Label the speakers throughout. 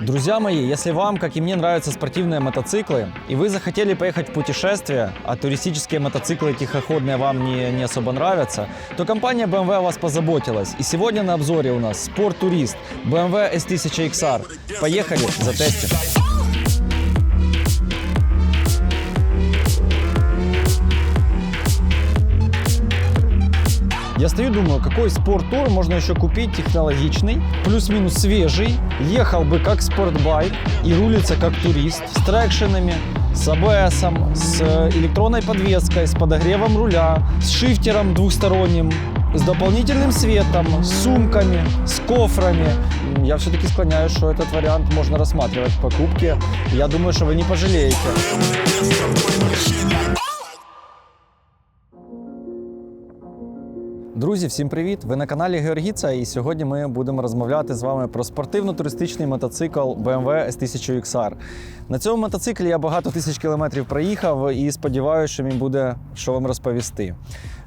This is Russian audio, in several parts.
Speaker 1: Друзья мои, если вам, как и мне, нравятся спортивные мотоциклы, и вы захотели поехать в путешествие, а туристические мотоциклы тихоходные вам не, не особо нравятся, то компания BMW о вас позаботилась. И сегодня на обзоре у нас спорт-турист BMW S1000 XR. Поехали, затестим. Я стою, думаю, какой спорт-тур можно еще купить технологичный, плюс-минус свежий, ехал бы как спортбайк и рулится как турист, с трекшенами, с АБС, с электронной подвеской, с подогревом руля, с шифтером двухсторонним, с дополнительным светом, с сумками, с кофрами. Я все-таки склоняюсь, что этот вариант можно рассматривать в покупке. Я думаю, что вы не пожалеете. Друзі, всім привіт! Ви на каналі Георгіца, і сьогодні ми будемо розмовляти з вами про спортивно-туристичний мотоцикл BMW S1000 XR. На цьому мотоциклі я багато тисяч кілометрів проїхав і сподіваюся, що мені буде що вам розповісти.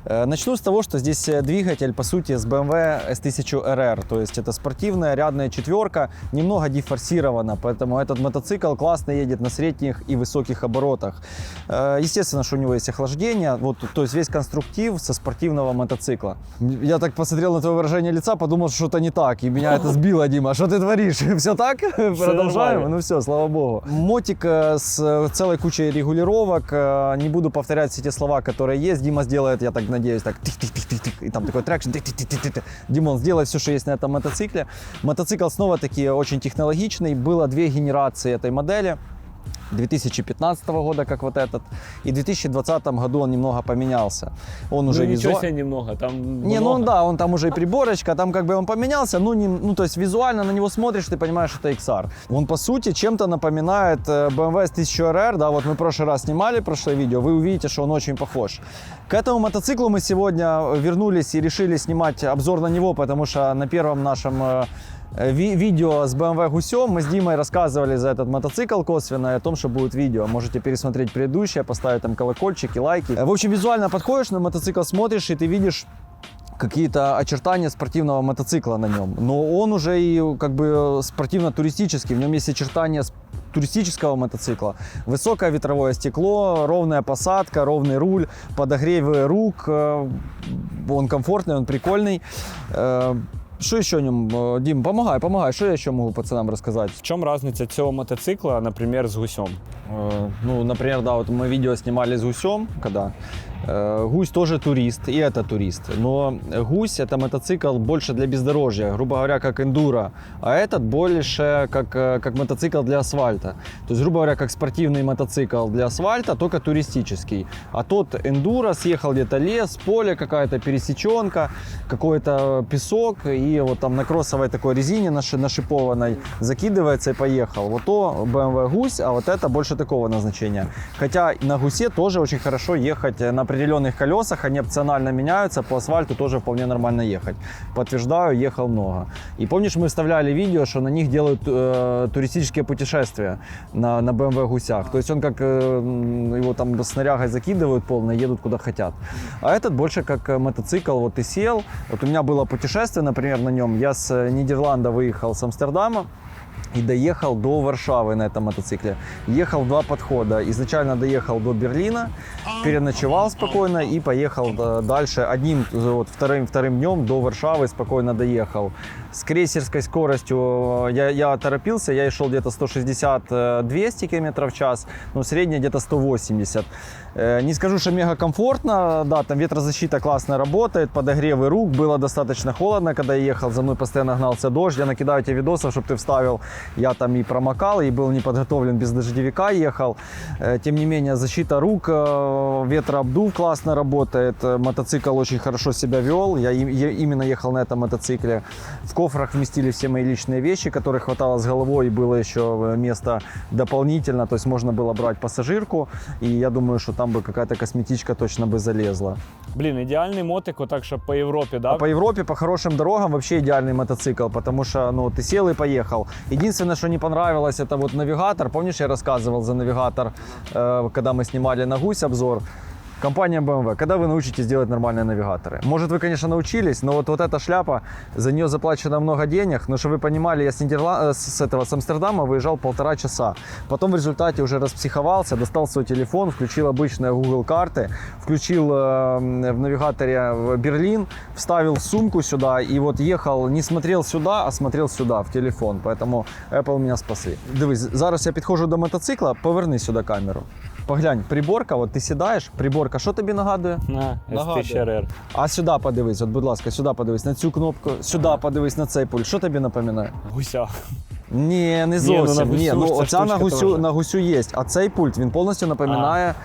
Speaker 1: Э, Начну с того, что здесь э, двигатель, по сути, с BMW S1000RR, то есть это спортивная рядная четверка, немного дефорсирована, поэтому этот мотоцикл классно едет на средних и высоких оборотах. Э, Естественно, что у него есть охлаждение, вот, то есть весь конструктив со спортивного мотоцикла. Я так посмотрел на твое выражение лица, подумал, что что-то не так, и меня это сбило, Дима. Что ты творишь? Все так? Продолжаем?
Speaker 2: нормально.
Speaker 1: Ну все, слава богу. Мотик с целой кучей регулировок. Не буду повторять все те слова, которые есть. Дима сделает, я так надеюсь, так и там такой трекшн. Димон сделает все, что есть на этом мотоцикле. Мотоцикл снова-таки очень технологичный. Было две генерации этой модели. 2015 года, как вот этот, и в 2020 году он немного поменялся. Он уже
Speaker 2: ну, ничего
Speaker 1: визуа-
Speaker 2: себе немного, там
Speaker 1: не, ну
Speaker 2: много.
Speaker 1: он, да, он там уже и приборочка, там как бы он поменялся, ну, не, ну то есть визуально на него смотришь, ты понимаешь, что это XR. Он по сути чем-то напоминает э, BMW S1000RR, да, вот мы в прошлый раз снимали прошлое видео, вы увидите, что он очень похож. К этому мотоциклу мы сегодня вернулись и решили снимать обзор на него, потому что на первом нашем э, видео с BMW Гусем мы с Димой рассказывали за этот мотоцикл косвенно о том, что будет видео. Можете пересмотреть предыдущее, поставить там колокольчики, лайки. Э, В общем, визуально подходишь на мотоцикл, смотришь, и ты видишь какие-то очертания спортивного мотоцикла на нем. Но он уже и как бы спортивно-туристический. В нем есть очертания туристического мотоцикла. Высокое ветровое стекло, ровная посадка, ровный руль, подогревы рук. э, Он комфортный, он прикольный. Что еще о нем? Дим, помогай, помогай. Что я еще могу пацанам рассказать?
Speaker 2: В чем разница цього мотоцикла, например, з гусем?
Speaker 1: Ну, например, да, вот мы видео снимали с гусем, когда гусь тоже турист, и это турист. Но гусь это мотоцикл больше для бездорожья, грубо говоря, как эндуро, а этот больше как, э, как мотоцикл для асфальта. То есть, грубо говоря, как спортивный мотоцикл для асфальта, только туристический. А тот эндуро съехал где-то лес, поле, какая-то пересеченка, какой-то песок, и вот там на кроссовой такой резине наши- нашипованной закидывается и поехал. Вот то BMW гусь, а вот это больше такого назначения. Хотя на гусе тоже очень хорошо ехать на определенных колесах, они опционально меняются, по асфальту тоже вполне нормально ехать. Подтверждаю, ехал много. И помнишь, мы вставляли видео, что на них делают э, туристические путешествия на, на BMW гусях. То есть он как э, его там снарягой закидывают полно, едут куда хотят. А этот больше как э, мотоцикл, вот ты сел. Вот у меня было путешествие, например, на нем. Я с э, Нидерланда выехал с Амстердама и доехал до Варшавы на этом мотоцикле. Ехал два подхода. Изначально доехал до Берлина, переночевал спокойно и поехал э, дальше одним, э, вот вторым, вторым днем до Варшавы спокойно доехал. С крейсерской скоростью э, я, я торопился, я шел где-то 160-200 км в час, но средняя где-то 180. Э, Не скажу, что мега комфортно, да, там ветрозащита классно работает, подогревы рук, было достаточно холодно, когда я ехал, за мной постоянно гнался дождь, я накидаю тебе видосов, чтобы ты вставил, я там и промокал, и был не подготовлен, без дождевика ехал, Э, тем не менее защита рук, э, ветрообдув классно работает, э, мотоцикл очень хорошо себя вел, я именно ехал на этом мотоцикле, в кофрах вместили все мои личные вещи, которых хватало с головой, и было еще э, место дополнительно, то есть можно было брать пассажирку, и я думаю, что там бы какая-то косметичка точно бы залезла.
Speaker 2: Блін, ідеальний мотик, отак, щоб по Європі, да?
Speaker 1: А по Европе, по хорошим дорогам вообще идеальный мотоцикл, потому что, ну, ты сел и поехал. Единственное, что не понравилось, это вот навигатор. Помнишь, я рассказывал за навигатор, э, когда мы снимали на гусь обзор? Компания BMW, когда вы научитесь делать нормальные навигаторы? Может, вы, конечно, научились, но вот, вот эта шляпа, за нее заплачено много денег, но чтобы вы понимали, я с, Нидерла... э, с этого, с Амстердама выезжал полтора часа. Потом в результате уже распсиховался, достал свой телефон, включил обычные Google карты, включил э, в навигаторе в Берлин, вставил сумку сюда и вот ехал, не смотрел сюда, а смотрел сюда, в телефон. Поэтому Apple меня спасли. Дивись, зараз я підходжу до мотоцикла, поверни сюди камеру. Поглянь, приборка, от ти сідаєш, приборка, що тобі нагадує?
Speaker 2: На
Speaker 1: Нагадує.
Speaker 2: S1000RR.
Speaker 1: А сюди подивись, от, будь ласка, сюди подивись на цю кнопку, сюди подивись на цей пульт. Що тобі напоминає?
Speaker 2: Гуся.
Speaker 1: Ні, не
Speaker 2: Ні, ну,
Speaker 1: зовсім.
Speaker 2: на
Speaker 1: Ні,
Speaker 2: гусю
Speaker 1: ну,
Speaker 2: ж ця
Speaker 1: оця на
Speaker 2: штучка
Speaker 1: гусю,
Speaker 2: теж.
Speaker 1: на гусю є, а цей пульт він повністю напоминає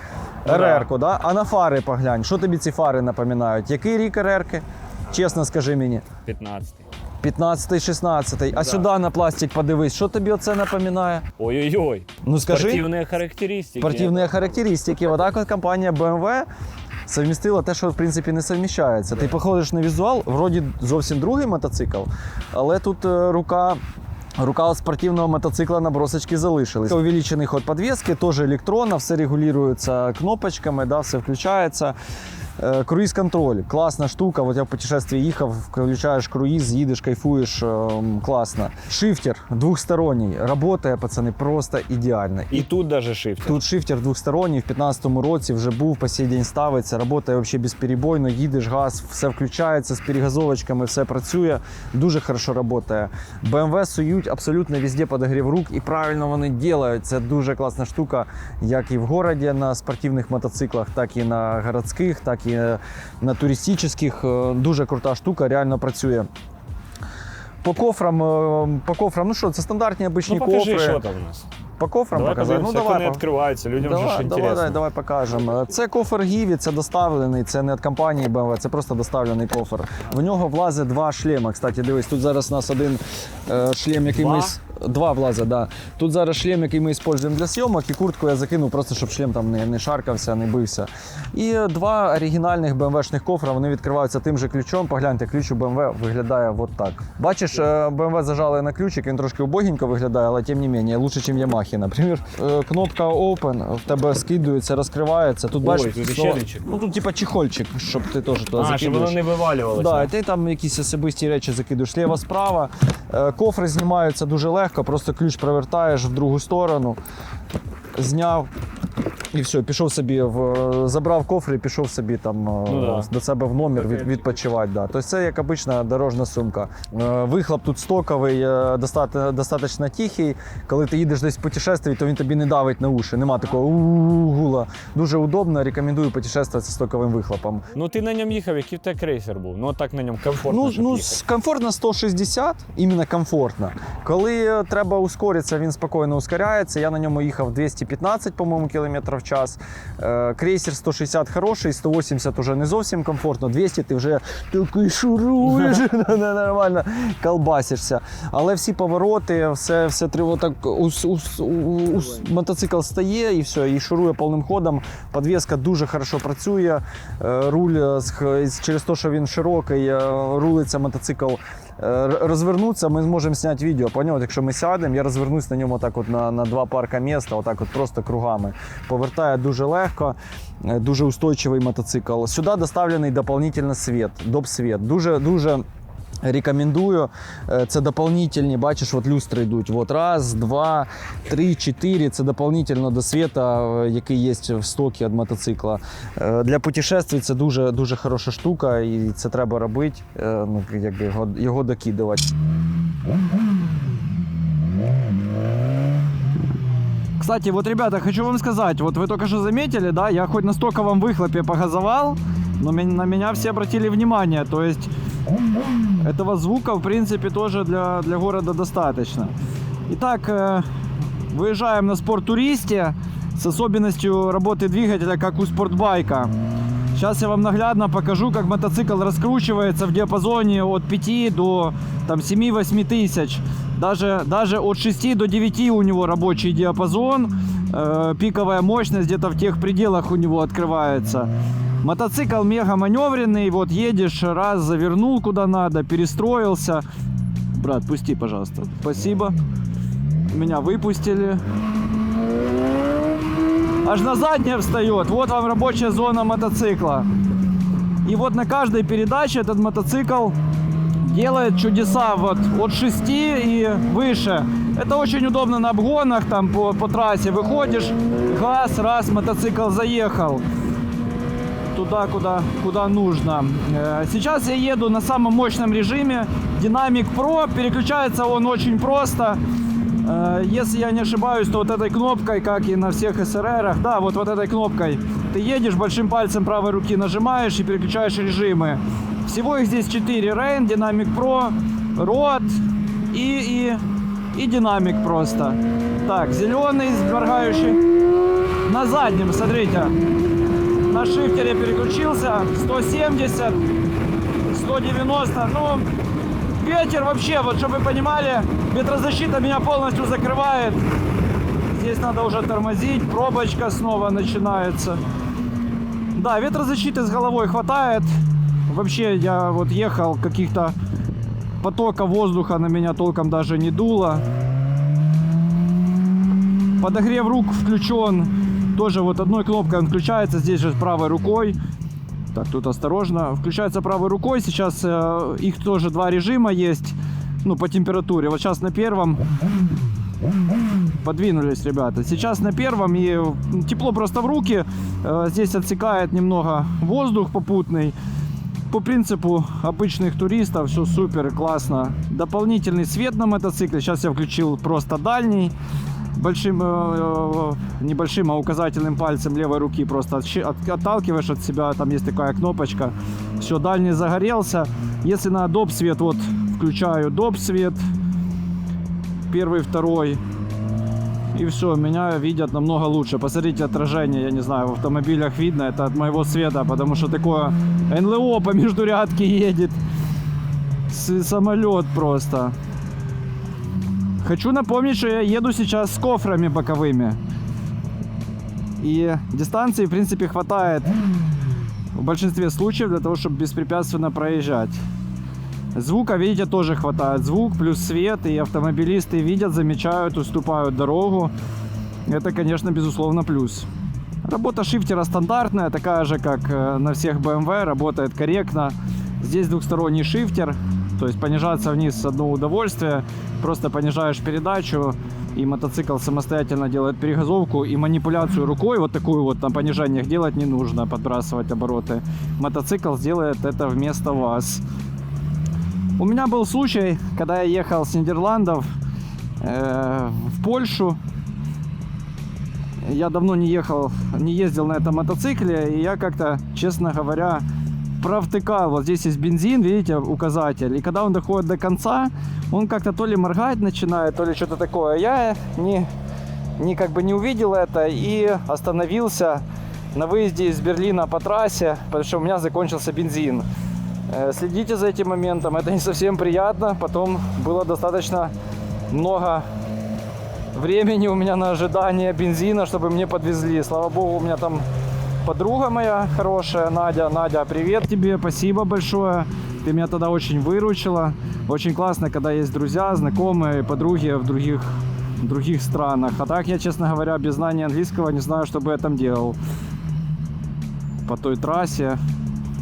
Speaker 2: Ну да.
Speaker 1: РР-ку, да? А на фари поглянь, що тобі ці фари напоминають? Який рік РР-ки? Чесно скажи мені.
Speaker 2: 15.
Speaker 1: 15 16 А сюди на пластик подивись, що тобі оце напоминає?
Speaker 2: Ой-ой-ой.
Speaker 1: Ну скажи.
Speaker 2: Спортивные характеристики.
Speaker 1: Спортивні характеристики. Отак от компанія BMW совмістила те, що в принципі не совміщається. Ти походиш на візуал, вроді зовсім другий мотоцикл, але тут е, рука. Рука от спортивного мотоцикла на бросочки залишилась. Увеличений ход подвески, теж електронно, все регулюється кнопочками, да, все включається. Е, Круїз-контроль, класна штука. От я в путешествии їхав, включаєш круїз, їдеш, кайфуєш, ем, класно. Шифтер двохсторонній, працює, пацани, просто ідеально.
Speaker 2: І тут даже шифтер.
Speaker 1: Тут шифтер двохсторонній, в 15-му році вже був, по сей день ставиться, працює взагалі безперебойно, їдеш, газ, все включається з перегазовочками, все працює, дуже хорошо працює. BMW сують абсолютно везде подогрів рук і правильно вони роблять. Це дуже класна штука, як і в городі на спортивних мотоциклах, так і на городських, так і на туристичних. Е, Дуже крута штука, реально працює. По кофрам, е, по кофрам, ну що, це стандартні обичні
Speaker 2: Ну покажи,
Speaker 1: кофри.
Speaker 2: що там у нас.
Speaker 1: По кофрам
Speaker 2: Давай
Speaker 1: показати? Ну давай.
Speaker 2: вони відкриваються, людям ж
Speaker 1: Давай, давай,
Speaker 2: інтересно.
Speaker 1: давай, давай покажемо. Це кофер Гіві, це доставлений, це не від компанії BMW, це просто доставлений кофер. В нього влазить два шлеми. Кстати, дивись, тут зараз у нас один е, шлем, який
Speaker 2: Два?
Speaker 1: ми. Два влазить, да. Тут зараз шлем, який ми використовуємо для зйомок, і куртку я закинув просто, щоб шлем там не, не шаркався, не бився. І два оригінальних BMW-шних кофра, вони відкриваються тим же ключом. Погляньте, ключ у BMW виглядає от так. Бачиш, е, BMW зажали на ключик, він трошки убогенько виглядає, але тим не менше, лучше, ніж Yamaha, наприклад. Е, Кнопка Open в тебе скидується, розкривається. Тут бачиш,
Speaker 2: тут ще лічик.
Speaker 1: ну тут типа чехольчик, щоб ти теж туди
Speaker 2: А, щоб
Speaker 1: закидуєш.
Speaker 2: воно не вивалювалося.
Speaker 1: Да, і ти там якісь особисті речі закидуєш зліва справа. Е, Кофри знімаються дуже легко, просто ключ провертаєш в другу сторону, зняв. І все, пішов собі в забрав кофри і пішов собі там е,
Speaker 2: Ну да.
Speaker 1: до себе в номер від, відпочивати. Да. Тобто це як обична дорожна сумка. Е, Вихлоп тут стоковий, е, достатньо тихий. Коли ти їдеш десь в путешестві, то він тобі не давить на уші. Нема такого гула. Дуже удобно, рекомендую путешествувати зі стоковим вихлопом.
Speaker 2: Ну ти на ньому їхав, який в тебе крейсер був. Ну так на ньому комфортно.
Speaker 1: Ну, ну комфортно 160, іменно комфортно. Коли е, треба ускоритися, він спокійно ускоряється. Я на ньому їхав 215, по-моєму, кілометрів в час. Е, Крейсер 160 хороший, 180 уже не зовсім комфортно. 200 ти вже такий шуруєш, нормально колбасишся. Але всі повороти, все, все треба так. мотоцикл стає і все, і шурує повним ходом. Подвеска дуже хорошо працює. Е, Руль е, через те, що він широкий, рулиться мотоцикл. Е, Розвернутися, ми зможемо зняти відео. Поняв, якщо ми сядемо, я розвернусь на ньому так от на, на два парка міста, отак от просто кругами. Повертає дуже легко, е, дуже устойчивий мотоцикл. Сюди доставлений дополнительно світ, доп-світ. Дуже, дуже Рекомендую. Е, Це дополнительні, бачиш, от люстри йдуть. От раз, два, три, чотири. Це дополнительно до світа, е, який є в стокі від мотоцикла. Е, Для путешествий це дуже, дуже хороша штука, і це треба робити, е, ну, якби його, його докидувати.
Speaker 3: Кстати, вот, ребята, хочу вам сказать, вот вы только что заметили, да, я хоть на стоковом выхлопе погазовал, но на меня все обратили внимание, то есть этого звука, в принципе, тоже для, для города достаточно. Итак, э, выезжаем на спорттуристе с особенностью работы двигателя, как у спортбайка. Сейчас я вам наглядно покажу, как мотоцикл раскручивается в диапазоне от 5 до там, 7-8 тысяч. Даже, даже от 6 до 9 у него рабочий диапазон. Э, пиковая мощность где-то в тех пределах у него открывается. Мотоцикл мега маневренный. Вот едешь, раз завернул куда надо, перестроился. Брат, пусти, пожалуйста. Спасибо. Меня выпустили.
Speaker 1: аж на заднее встает. Вот вам рабочая зона мотоцикла. И вот на каждой передаче этот мотоцикл делает чудеса вот от 6 и выше. Это очень удобно на обгонах, там по, по трассе выходишь, газ, раз, мотоцикл заехал туда, куда, куда нужно. Э, Сейчас я еду на самом мощном режиме Dynamic Pro. Переключается он очень просто. Э, Если я не ошибаюсь, то вот этой кнопкой, как и на всех SRR, да, вот, вот этой кнопкой ты едешь, большим пальцем правой руки нажимаешь и переключаешь режимы. Всего их здесь 4. Rain, Dynamic Pro, Rod и, и, и Dynamic просто. Так, зеленый, моргающий. На заднем, смотрите, на шифтере переключился. 170 190 ну ветер вообще вот чтобы вы понимали ветрозащита меня полностью закрывает. Здесь надо уже тормозить. Пробочка снова начинается. Да ветрозащиты с головой хватает. Вообще я вот ехал каких-то потока воздуха на меня толком даже не дуло. Подогрев рук включен тоже вот одной кнопкой он включается здесь же правой рукой. Так тут осторожно. Включается правой рукой. Сейчас э, их тоже два режима есть ну по температуре. Вот сейчас на первом подвинулись ребята. Сейчас на первом и м, тепло просто в руки. Э, здесь отсекает немного воздух попутный. По принципу обычных туристов все супер классно. Дополнительный свет на мотоцикле. Сейчас я включил просто дальний большим, э, э, небольшим, а указательным пальцем левой руки просто отталкиваешь от себя, там есть такая кнопочка. Все, дальний загорелся. Если на доп свет, вот включаю доп свет, первый, второй, и все, меня видят намного лучше. Посмотрите отражение, я не знаю, в автомобилях видно, это от моего света, потому что такое НЛО по междурядке едет. Самолет просто. Хочу напомнить, что я еду сейчас с кофрами боковыми. И дистанции, в принципе, хватает в большинстве случаев для того, чтобы беспрепятственно проезжать. Звука, видите, тоже хватает. Звук плюс свет, и автомобилисты видят, замечают, уступают дорогу. Это, конечно, безусловно, плюс. Работа шифтера стандартная, такая же, как э, на всех BMW, работает корректно. Здесь двухсторонний шифтер, то есть понижаться вниз одно удовольствие. Просто понижаешь передачу, и мотоцикл самостоятельно делает перегазовку. И манипуляцию рукой, вот такую вот на понижениях делать не нужно, подбрасывать обороты. Мотоцикл сделает это вместо вас. У меня был случай, когда я ехал с Нидерландов э, в Польшу. Я давно не ехал, не ездил на этом мотоцикле, и я как-то, честно говоря, провтыкал. Вот здесь есть бензин, видите, указатель. И когда он доходит до конца, он как-то то ли моргать начинает, то ли что-то такое. Я не, не как бы не увидел это и остановился на выезде из Берлина по трассе, потому что у меня закончился бензин. Э, Следите за этим моментом, это не совсем приятно. Потом было достаточно много времени у меня на ожидание бензина, чтобы мне подвезли. Слава богу, у меня там подруга моя хорошая, Надя. Надя, привет тебе, спасибо большое. Ты меня тогда очень выручила. Очень классно, когда есть друзья, знакомые, подруги в других, в других странах. А так я, честно говоря, без знания английского не знаю, что бы я там делал по той трассе.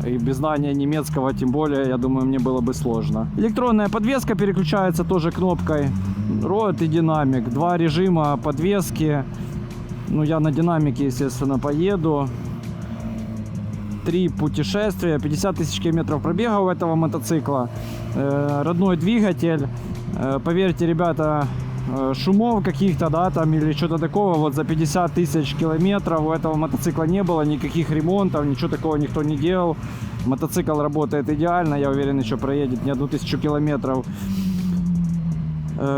Speaker 1: И без знания немецкого, тем более, я думаю, мне было бы сложно. Электронная подвеска переключается тоже кнопкой. Род и динамик. Два режима подвески. Ну, я на динамике, естественно, поеду. Три путешествия, 50 тысяч километров пробега у этого мотоцикла. Э, родной двигатель. Э, поверьте, ребята, э, шумов каких-то, да, там или что-то такого, вот за 50 тысяч километров у этого мотоцикла не было никаких ремонтов, ничего такого никто не делал. Мотоцикл работает идеально, я уверен, еще проедет не одну тысячу километров.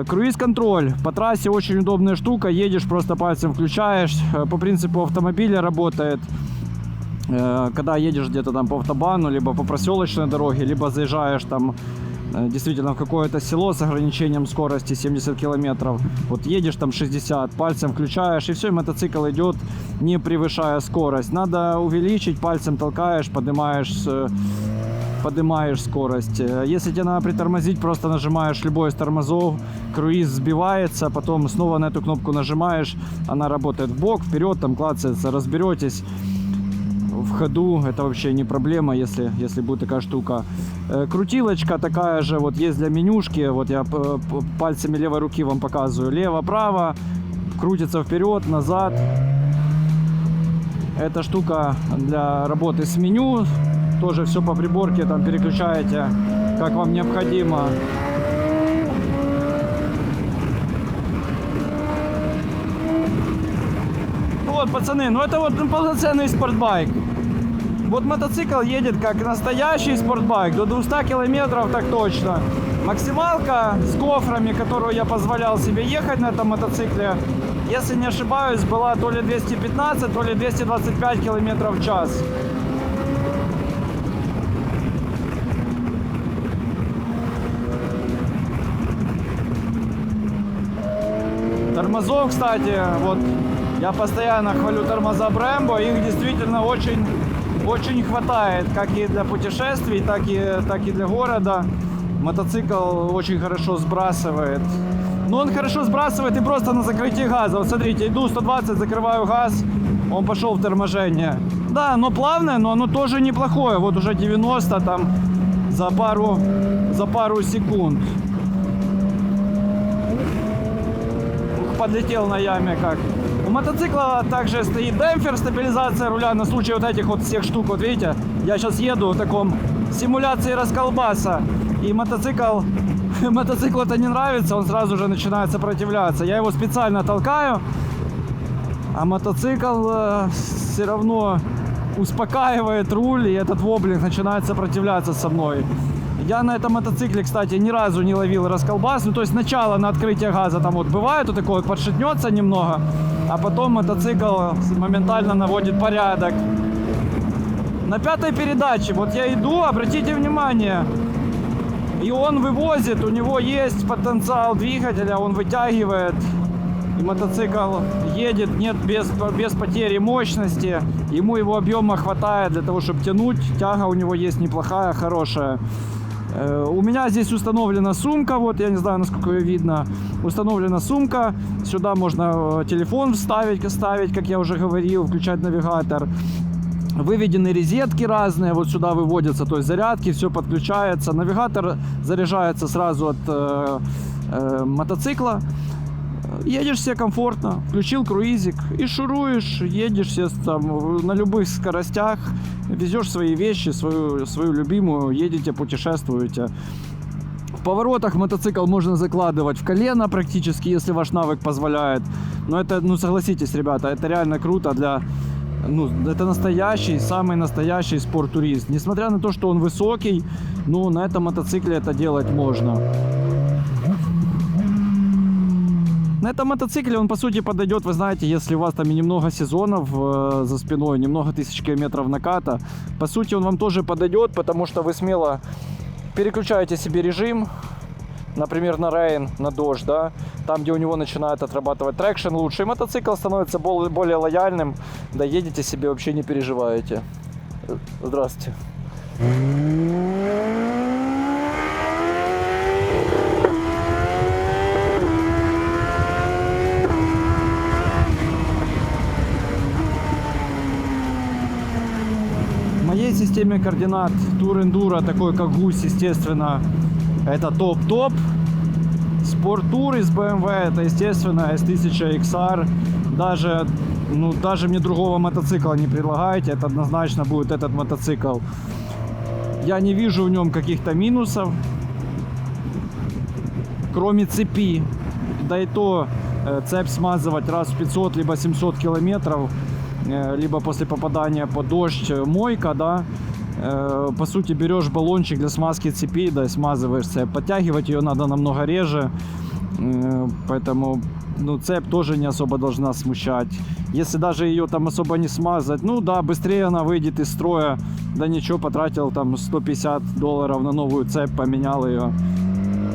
Speaker 1: Круиз-контроль. По трассе очень удобная штука. Едешь, просто пальцем включаешь. По принципу автомобиля работает. Э, Когда едешь где-то там по автобану, либо по проселочной дороге, либо заезжаешь там э, действительно в какое-то село с ограничением скорости 70 километров. Вот едешь там 60, пальцем включаешь, и все, и мотоцикл идет, не превышая скорость. Надо увеличить, пальцем толкаешь, поднимаешь поднимаешь скорость. Э, Если тебе надо притормозить, просто нажимаешь любой из тормозов, круиз сбивается, потом снова на эту кнопку нажимаешь, она работает в бок, вперед, там клацается, разберетесь в ходу, это вообще не проблема, если, если будет такая штука. Э, Крутилочка такая же, вот есть для менюшки, вот я пальцами левой руки вам показываю, лево-право, крутится вперед, назад. Эта штука для работы с меню, тоже все по приборке, там переключаете, как вам необходимо. Вот, пацаны, ну это вот полноценный спортбайк. Вот мотоцикл едет как настоящий спортбайк, до 200 километров так точно. Максималка с кофрами, которую я позволял себе ехать на этом мотоцикле, если не ошибаюсь, была то ли 215, то ли 225 километров в час. Тормозов, кстати, вот я постоянно хвалю тормоза Brembo, их действительно очень, очень хватает, как и для путешествий, так и, так и для города. Мотоцикл очень хорошо сбрасывает. Но он хорошо сбрасывает и просто на закрытии газа. Вот смотрите, иду 120, закрываю газ, он пошел в торможение. Да, оно плавное, но оно тоже неплохое. Вот уже 90 там за пару, за пару секунд. Подлетел на яме как. У мотоцикла также стоит демпфер, стабилизация руля на случай вот этих вот всех штук. Вот видите, я сейчас еду в таком симуляции расколбаса. И мотоцикл, мотоциклу это не нравится, он сразу же начинает сопротивляться. Я его специально толкаю, а мотоцикл все равно успокаивает руль, и этот воблинг начинает сопротивляться со мной. Я на этом мотоцикле, кстати, ни разу не ловил расколбас. Ну, то есть сначала на открытие газа там вот бывает, вот такое вот подшатнется немного, а потом мотоцикл моментально наводит порядок. На пятой передаче, вот я иду, обратите внимание, и он вывозит, у него есть потенциал двигателя, он вытягивает. И мотоцикл едет, нет, без, без потери мощности. Ему его объема хватает для того, чтобы тянуть. Тяга у него есть неплохая, хорошая. Э, У меня здесь установлена сумка, вот я не знаю, насколько ее видно. Установлена сумка, сюда можно э, телефон вставить, ставить, как я уже говорил, включать навигатор. Выведены розетки разные, вот сюда выводятся, то есть зарядки, все подключается. Навигатор заряжается сразу от э, э, мотоцикла. Едешь себе комфортно, включил круизик и шуруешь, едешь себе там на любых скоростях, везешь свои вещи, свою, свою любимую, едете, путешествуете. В поворотах мотоцикл можно закладывать в колено практически, если ваш навык позволяет. Но это, ну согласитесь, ребята, это реально круто для... Ну, это настоящий, самый настоящий спорттурист. Несмотря на то, что он высокий, ну, на этом мотоцикле это делать можно. На этом мотоцикле он, по сути, подойдет, вы знаете, если у вас там и немного сезонов э, за спиной, немного тысяч километров наката. По сути, он вам тоже подойдет, потому что вы смело переключаете себе режим, например, на рейн, на дождь, да, там, где у него начинает отрабатывать трекшн лучше, и мотоцикл становится бол- более лояльным, да едете себе, вообще не переживаете. Э, Здравствуйте. В моей системе координат Тур Enduro, такой как гусь, естественно, это топ-топ. Спорт-тур из BMW, это, естественно, S1000 XR. Даже, ну, даже мне другого мотоцикла не предлагаете, это однозначно будет этот мотоцикл. Я не вижу в нем каких-то минусов, кроме цепи. Да и то э, цепь смазывать раз в 500 либо 700 километров, э, либо после попадания под дождь, э, мойка, да. По сути, берешь баллончик для смазки цепи, да, и смазываешь цепь. Подтягивать ее надо намного реже, поэтому ну, цепь тоже не особо должна смущать. Если даже ее там особо не смазать, ну да, быстрее она выйдет из строя. Да ничего, потратил там 150 долларов на новую цепь, поменял ее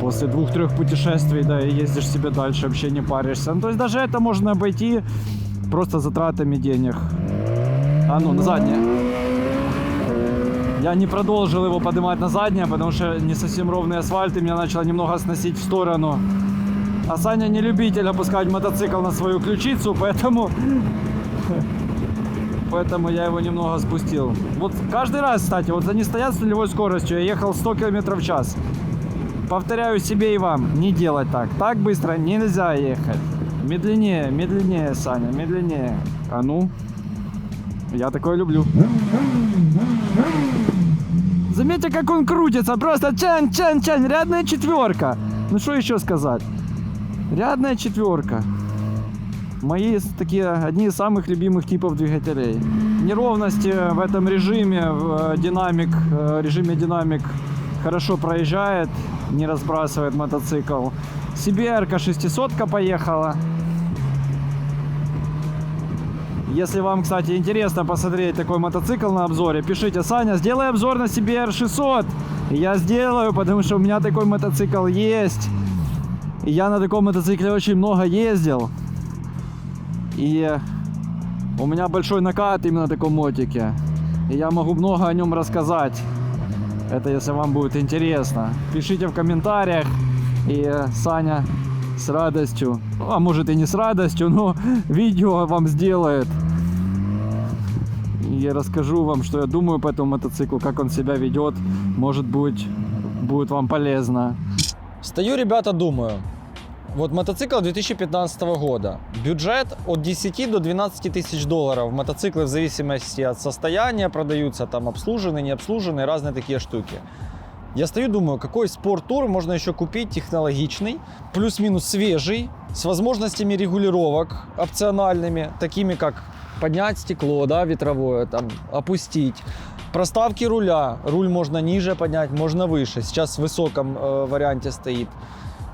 Speaker 1: после двух-трех путешествий, да, и ездишь себе дальше, вообще не паришься. Ну, то есть даже это можно обойти просто затратами денег. А ну, на заднее.
Speaker 3: Я не продолжил его поднимать на заднее, потому что не совсем ровный асфальт, и меня начало немного сносить в сторону. А Саня не любитель опускать мотоцикл на свою ключицу, поэтому... Поэтому я его немного спустил. Вот каждый раз, кстати, вот они стоят с нулевой скоростью. Я ехал 100 км в час. Повторяю себе и вам, не делать так. Так быстро нельзя ехать. Медленнее, медленнее, Саня, медленнее. А ну, я такое люблю. Заметьте, как он крутится, просто чан, чан, чан, рядная четверка. Ну что еще сказать? Рядная четверка. Мои такие одни из самых любимых типов двигателей. Неровности в этом режиме, в э, динамик, э, режиме динамик хорошо проезжает, не разбрасывает мотоцикл. CBR 600 поехала. Если вам, кстати, интересно посмотреть такой мотоцикл на обзоре, пишите, Саня, сделай обзор на CBR 600. И я сделаю, потому что у меня такой мотоцикл есть. И я на таком мотоцикле очень много ездил. И у меня большой накат именно на таком мотике. И я могу много о нем рассказать. Это если вам будет интересно. Пишите в комментариях. И Саня с радостью, а может и не с радостью, но видео вам сделает. Я расскажу вам, что я думаю по этому мотоциклу, как он себя ведет. Может быть, будет вам полезно.
Speaker 1: Стою, ребята, думаю. Вот мотоцикл 2015 года. Бюджет от 10 до 12 тысяч долларов. Мотоциклы в зависимости от состояния продаются, там обслуженные, не обслуженные, разные такие штуки. Я стою, думаю, какой спорт-тур можно еще купить технологичный, плюс-минус свежий, с возможностями регулировок опциональными, такими как поднять стекло, да, ветровое, там, опустить. Проставки руля. Руль можно ниже поднять, можно выше. Сейчас в высоком э, варианте стоит.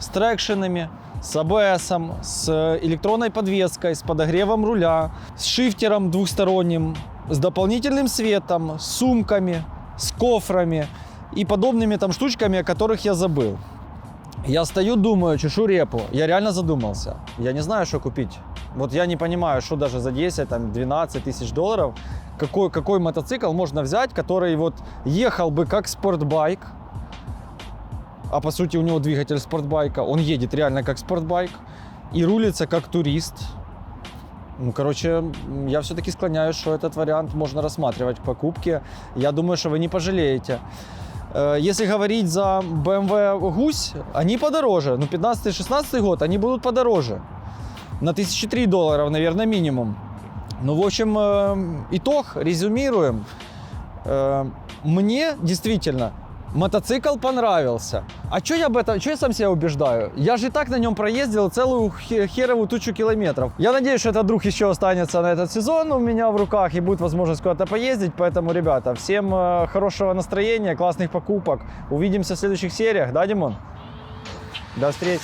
Speaker 1: С трекшенами, с ABS, с электронной подвеской, с подогревом руля, с шифтером двухсторонним, с дополнительным светом, с сумками, с кофрами и подобными там штучками, о которых я забыл. Я стою, думаю, чешу репу. Я реально задумался. Я не знаю, что купить. Вот я не понимаю, что даже за 10, там, 12 тысяч долларов, какой, какой мотоцикл можно взять, который вот ехал бы как спортбайк, а по сути у него двигатель спортбайка, он едет реально как спортбайк и рулится как турист. Ну, короче, я все-таки склоняюсь, что этот вариант можно рассматривать к покупке. Я думаю, что вы не пожалеете. Э, Если говорить за BMW Гусь, они подороже. Ну, 15-16 год, они будут подороже. На тысячи три долларов, наверное, минимум. Ну, в общем, э, итог, резюмируем. Э, Мне действительно мотоцикл понравился. А что я об этом, что я сам себя убеждаю? Я же и так на нем проездил целую хе- херовую тучу километров. Я надеюсь, что этот друг еще останется на этот сезон у меня в руках и будет возможность куда-то поездить. Поэтому, ребята, всем э, хорошего настроения, классных покупок. Увидимся в следующих сериях, да, Димон? До встречи.